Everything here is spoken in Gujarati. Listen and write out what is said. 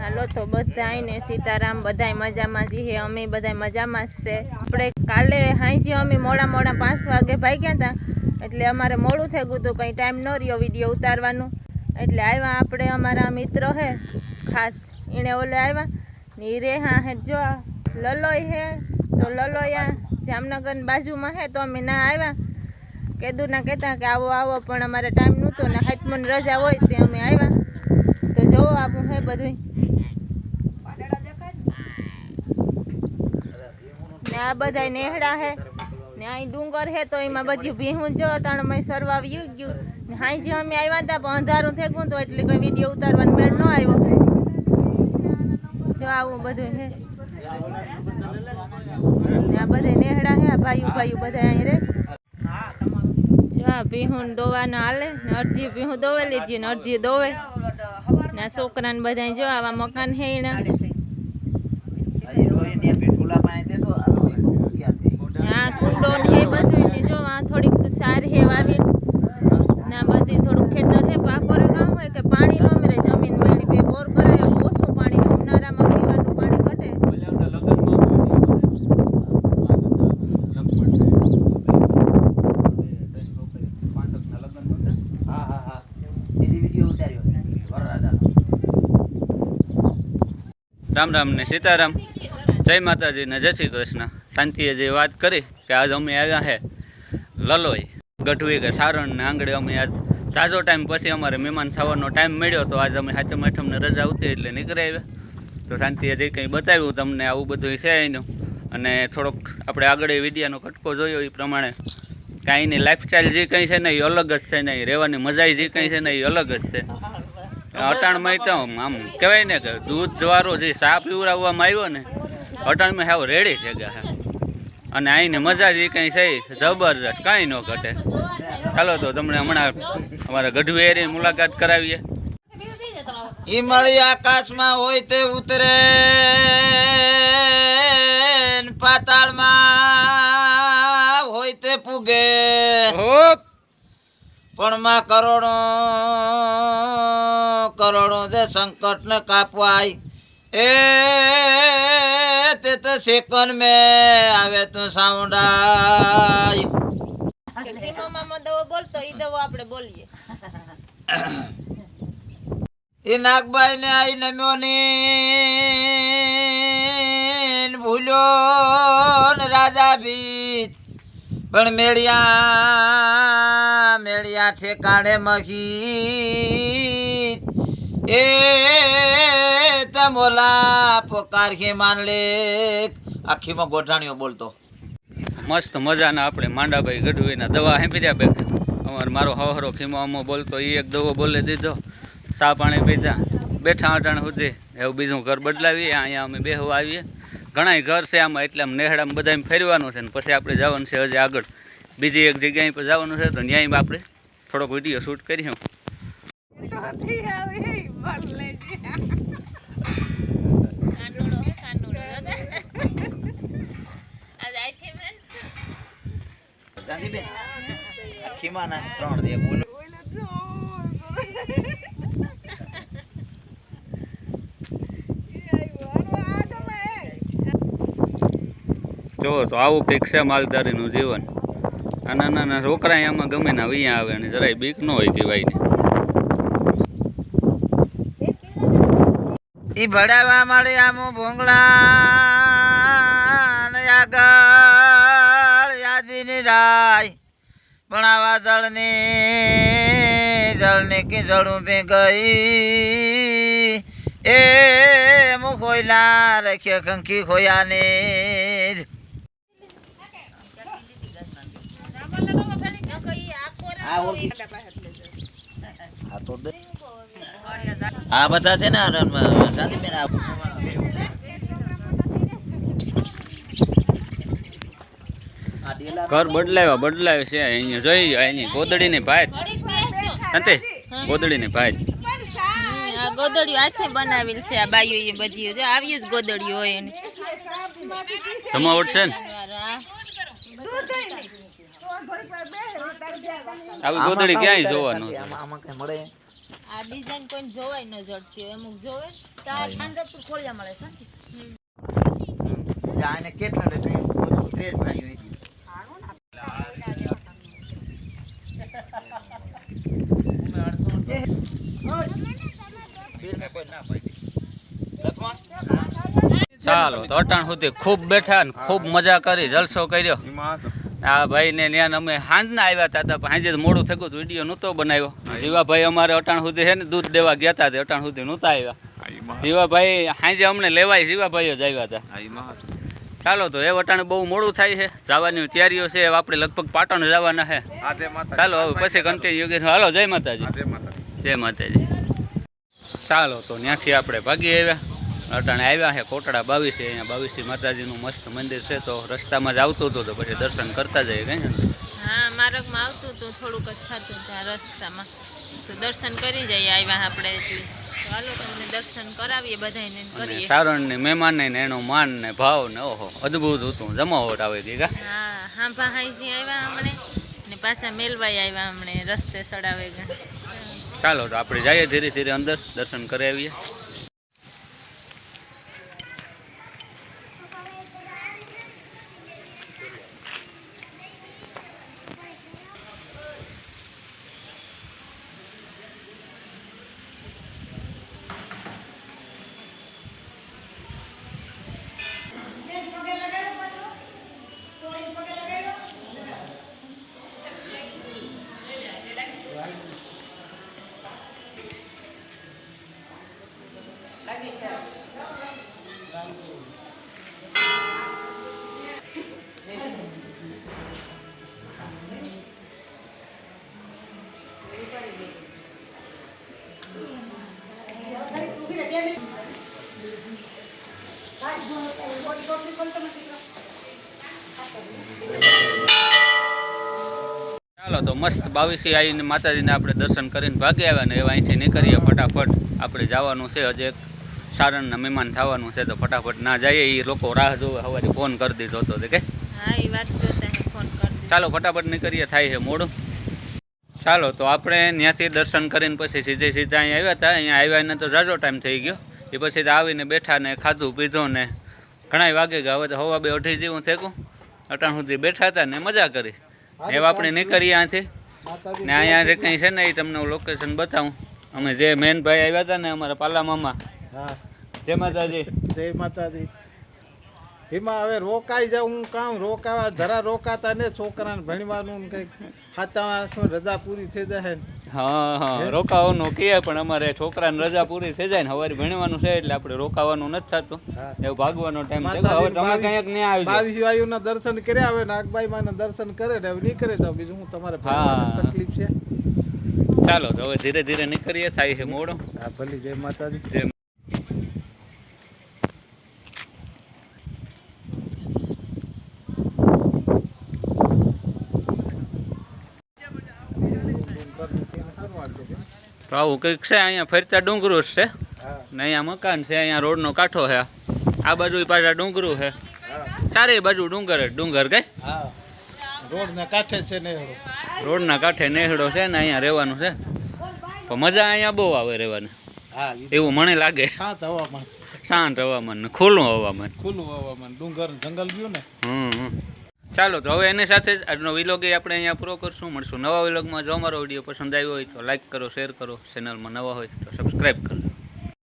હાલો તો બધા ને સીતારામ, બધાય મજામાં છીએ અમે બધાય મજામાં જ છે. આપણે કાલે હાઈજી અમે મોડા મોડા પાંચ વાગે ભાગ્યા હતા એટલે અમારે મોડું થઈ ગયું હતું, કંઈ ટાઈમ ન રહ્યો વીડિયો ઉતારવાનું. એટલે આવ્યા આપણે અમારા મિત્ર હે, ખાસ એણે ઓલે આવ્યા ને રે હા હે, જો આ લલોય હે, તો લલોયા જામનગર બાજુમાં હે, તો અમે ના આવ્યા કેદુના કહેતા કે આવો આવો, પણ અમારે ટાઈમ નહોતો ને હાથમન રજા હોય તે અમે આવ્યા જોવો બધું ને આ બધા નેહડા હે. અહીં ડુંગર હે તો એમાં બધું ભીહું જો અટાણમાં સરવા આવી ગયું. ને હાઈ જે અમે આવ્યા હતા પણ અંધારું થઈ તો એટલે કોઈ વીડિયો ઉતારવાનો મેળ ન આવ્યો. જો આવું બધું હે. ને આ બધા નેહડા હે, આ ભાઈઓ ભાઈઓ બધા અહીં રે. જો ભીહું દોવાના હાલે. અડધી ભીહું દોવે લીધી ને અડધી દોવે. ને છોકરાને બધા જો આવા મકાન હે હા કુંડો ને એ બધું ને જો આ થોડીક સાર હે વાવી. ના બધી થોડુંક ખેતર હે પાકો રગાવું હોય કે પાણી નો મરે જમીનમાં એની બે બોર કરાય બહુ ઓછું પાણી છે. ઉનાળામાં પીવાનું પાણી ઘટે રામ રામ ને સીતારામ. જય માતાજી ને જય શ્રી કૃષ્ણ. શાંતિએ જે વાત કરી કે આજ અમે આવ્યા છે લલોઈ, ગઢવી કે સારણ ને આંગળે અમે આજ સાજો ટાઈમ પછી અમારે મહેમાન થવાનો ટાઈમ મળ્યો તો આજ અમે હાચમ આઠમને રજા ઉતરી એટલે નીકળી આવ્યા. તો શાંતિએ જે કંઈ બતાવ્યું તમને આવું બધું છે એનું. અને થોડોક આપણે આગળ એ વિડીયાનો કટકો જોયો એ પ્રમાણે. કાંઈની લાઈફસ્ટાઈલ જે કંઈ છે ને એ અલગ જ છે ને એ રહેવાની મજા જે કંઈ છે ને એ અલગ જ છે. અટાણમાં તો આમ કહેવાય ને કે દૂધ દ્વારો જે સાપ પીવડાવવામાં આવ્યો ને અટાણમાં હાવ રેડી થઈ ગયા છે. અને અહીંની મજા જે કંઈ છે જબરજસ્ત કાંઈ ન ઘટે. ચાલો તો તમને હમણાં અમારા ગઢવી એરિયાની મુલાકાત કરાવીએ. હિમળી આકાશમાં હોય તે ઉતરે પાતાળમાં હોય તે પૂગે. પણ માં કરોડો કરોડો જે સંકટ ને કાપવાય એ તે તો સેકન્ડ મે આવે તો સાઉન્ડાય મામો દવો બોલતો ઈ દવો આપણે બોલીએ. એ નાગબાઈ ને આઈ નમ્યો ને ભૂલ્યો ને રાજા ભીત. પણ મેળિયા મેળિયા ઠેકાણે મહી. એ તમોલા પોકાર ખે માન લે આખીમાં ગોઠાણીઓ બોલતો. મસ્ત મજાના આપણે માંડાભાઈ ગઢવીના દવા હેપીર્યા બે અમારે મારો હવહરો ખીમામાં બોલતો એ એક દવો બોલી દીધો. સા પાણી પીધા. બેઠા અટાણ સુધી. એવું બીજું ઘર બદલાવીએ, અહીંયા અમે બેહવા આવીએ. ઘણાય ઘર છે આમાં, એટલે આમ નેહડામાં બધાને ફેરવાનું છે ને પછી આપણે જવાનું છે હજી આગળ. બીજી એક જગ્યાએ પર જવાનું છે, તો ત્યાં આપણે થોડોક વીડિયો શૂટ કરીશું. કાનુડો હે કાનુડો આજ આઈથી મેં ગાંધીબેન આખીમાં ના ત્રણ દે બોલો. જુઓ તો આવું કંઈક છે માલધારીનું જીવન. નાના નાના છોકરા એમાં ગમે ના અહીંયા આવે અને જરાય બીક ન હોય કહેવાય ઈ ભડાવા મળે આમો ભોંગળા ને આગળ યાદીની રાય. ભણાવા જળને જળને કે જળું બે ગઈ એ મુ ખોયલા રખ્યો કંકી ખોયાને આ બધા છે ને શાંતિબેન આ ઘર બદલાવ્યા બદલાય છે અહીંયા. જોઈ એની ગોદડીની ભાત. નથી ગોદડીની ભાત. આ ગોદડિયું હાથે બનાવેલ છે આ બાઈઓ એ બધી. જો આવી જ ગોદડીઓ હોય એની. જમાવટ છે ને? આવી ગોદડી ક્યાંય જોવાનું ન આમાં આમાં કઈ મળે? આ ડિઝાઇન કોઈ જોવાય ન જડતી અમુક જોવે આને તો આ બધું ટ્રેન મળે છે. ફીર કેટલા કોઈ ના પાડી. લખમણ? ચાલો તો અટાણ સુધી ખૂબ બેઠા ને ખૂબ મજા કરી જલસો કર્યો આ ભાઈને ત્યાં અમે સાંજના આવ્યા હતા પણ સાંજે મોડું થયું વીડિયો નહોતો બનાવ્યો. જીવાભાઈ અમારે અટાણ સુધી છે ને દૂધ દેવા ગયા હતા અટાણ સુધી નહોતા આવ્યા. જીવાભાઈ સાંજે અમને લેવાય જીવાભાઈ જ આવ્યા હતા ચાલો તો એ વટાણે બહુ મોડું થાય છે. જવાની તૈયારીઓ છે આપણે લગભગ પાટણ જવાના છે. ચાલો હવે પછી કન્ટિન્યુ કરીશું હાલો જય માતાજી. જય માતાજી. ચાલો તો ત્યાંથી આપણે ભાગી આવ્યા. અટાણે આવ્યા છે કોટડા બાવીસે અહીંયા બાવીસી માતાજીનું મસ્ત મંદિર છે તો રસ્તામાં જ આવતું હતું તો પછી દર્શન કરતા જઈએ કઈ હા માર્ગમાં આવતું હતું થોડુંક જ થતું ત્યાં રસ્તામાં. તો દર્શન કરી જઈએ આવ્યા આપણે એટલે તો તમને દર્શન કરાવીએ બધાને અને સારણ ને મહેમાનને ને એનો માન ને ભાવ ને ઓહો અદ્ભુત હતું જમાવટ આવે હતી હા હા ભાઈજી આવ્યા હમણે ને પાછા મેલવાઈ આવ્યા હમણે રસ્તે સડાવે ચાલો તો આપણે જઈએ ધીરે ધીરે અંદર દર્શન કરી ચાલો તો મસ્ત બાવીસી આવીને માતાજીને આપણે દર્શન કરીને ભાગી આવ્યા ને એવા અહીંથી નીકળીએ ફટાફટ. આપણે જવાનું છે હજે એક સારણના મહેમાન થવાનું છે તો ફટાફટ ના જઈએ એ લોકો રાહ જોવે સવારે ફોન કરી દીધો હતો તે કે ચાલો ફટાફટ નીકળીએ થાય છે મોડું. ચાલો તો આપણે ત્યાંથી દર્શન કરીને પછી સીધે સીધા અહીંયા આવ્યા હતા. અહીંયા આવ્યાને તો ઝાઝો ટાઈમ થઈ ગયો. એ પછી તો આવીને બેઠા ને ખાધું પીધું ને ઘણા વાગે ગયા. હવે તો હવા બે અઢી જેવું થેકું. અટાણ સુધી બેઠા હતા ને મજા કરી. એવા આપણે નીકળીએ ત્યાંથી ને અહીંયા જે કંઈ છે ને એ તમને હું લોકેશન બતાવું. અમે જે મેન ભાઈ આવ્યા હતા ને અમારા પાલા મામા હા. જય માતાજી. જય માતાજી. એમાં હવે રોકાઈ જાઉં હું કામ રોકાવા જરા રોકાતા ને છોકરાને ભણવાનું કંઈક આઠમાં રજા પૂરી થઈ જાય હા હા રોકાવાનું કહે પણ અમારે છોકરાને રજા પૂરી થઈ જાય ને સવારે ભણવાનું છે એટલે આપણે રોકાવાનું નથી થતું. એવું ભાગવાનો ટાઈમ હવે તમે કંઈક નહીં આવી બાવીસ વાયુના દર્શન કર્યા હવે નાગબાઈ માના દર્શન કરે ને હવે નીકળે જાવ બીજું હું તમારે તકલીફ છે? ચાલો તો હવે ધીરે ધીરે નીકળીએ થાય છે મોડો. હા ભલી જય માતાજી. તો આવું કંઈક છે અહીંયા ફરતા ડુંગરું જ છે. ને અહીંયા મકાન છે અહીંયા રોડનો કાંઠો છે. આ બાજુ પાછા ડુંગરું છે. ચારે બાજુ ડુંગર ડુંગર કઈ? હા રોડ ને કાંઠે છે રોડના કાંઠે નેહડો છે ને અહીંયા રહેવાનું છે. પણ મજા અહીંયા બહુ આવે રહેવાની. હા એવું મને લાગે. શાંત હવામાન. શાંત હવામાન ને ખુલ્લું હવામાન. ખુલ્લું હવામાન ડુંગર જંગલ ગયું ને? હમ હમ. ચાલો, તો હવે એની સાથે જ આજનો વિલોગ એ આપણે અહીંયા પૂરો કરશું. મળશું નવા વિલોગમાં જો અમારો વીડિયો પસંદ આવ્યો હોય તો લાઇક કરો શેર કરો. ચેનલમાં નવા હોય તો સબસ્ક્રાઈબ કરો